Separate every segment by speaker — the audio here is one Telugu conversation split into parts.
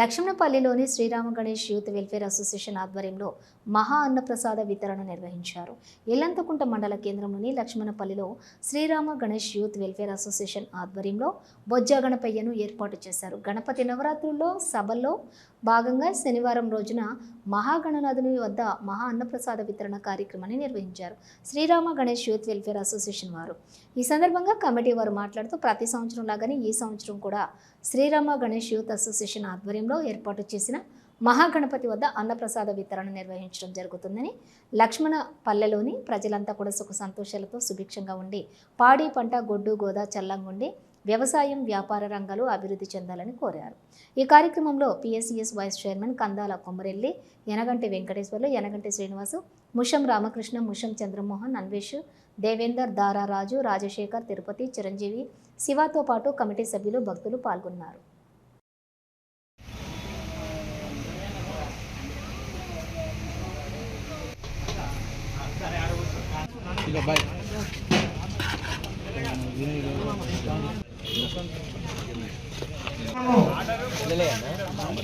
Speaker 1: లక్ష్మణపల్లిలోని Srirama Ganesh youth welfare association ఆధ్వర్యంలో మహా అన్నప్రసాద వితరణ నిర్వహించారు. ఎల్లంతకుంట మండల కేంద్రంలోని లక్ష్మణపల్లిలో Srirama Ganesh youth welfare association ఆధ్వర్యంలో బొజ్జ గణపయ్యను ఏర్పాటు చేశారు. గణపతి నవరాత్రుల్లో సభల్లో భాగంగా శనివారం రోజున మహాగణనాథుని వద్ద మహా అన్నప్రసాద వితరణ కార్యక్రమాన్ని నిర్వహించారు Srirama Ganesh youth welfare association వారు. ఈ సందర్భంగా కమిటీ వారు మాట్లాడుతూ ప్రతి సంవత్సరం లాగానే ఈ సంవత్సరం కూడా శ్రీరామ గణేష్ యూత్ అసోసియేషన్ ఆధ్వర్యంలో ఏర్పాటు చేసిన మహాగణపతి వద్ద అన్నప్రసాద వితరణ నిర్వహించడం జరుగుతుందని లక్ష్మణ పల్లెలోని ప్రజలంతా కూడా సుఖ సంతోషాలతో సుభిక్షంగా ఉండి పాడి పంట గొడ్డు గోదా చల్లంగుండి వ్యవసాయం వ్యాపార రంగాలు అభివృద్ధి చెందాలని కోరారు. ఈ కార్యక్రమంలో PSCS vice chairman Kandala Kommarelli Yanaganti Venkateswarlu Yanaganti Srinivasu Musham Ramakrishna Musham Chandramohan Anvesh Devender Dararaju Rajasekhar Tirupati Chiranjeevi శివాతో పాటు కమిటీ సభ్యులు భక్తులు పాల్గొన్నారు.
Speaker 2: ఇక బాయ్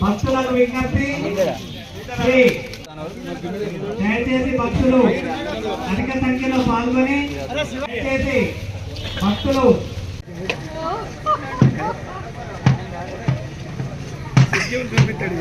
Speaker 3: భక్తులకు విజ్ఞప్తి శ్రీ దయచేసి భక్తులు అధిక సంఖ్యలో పాల్గొని దయచేసి భక్తులు
Speaker 2: చూపించాడు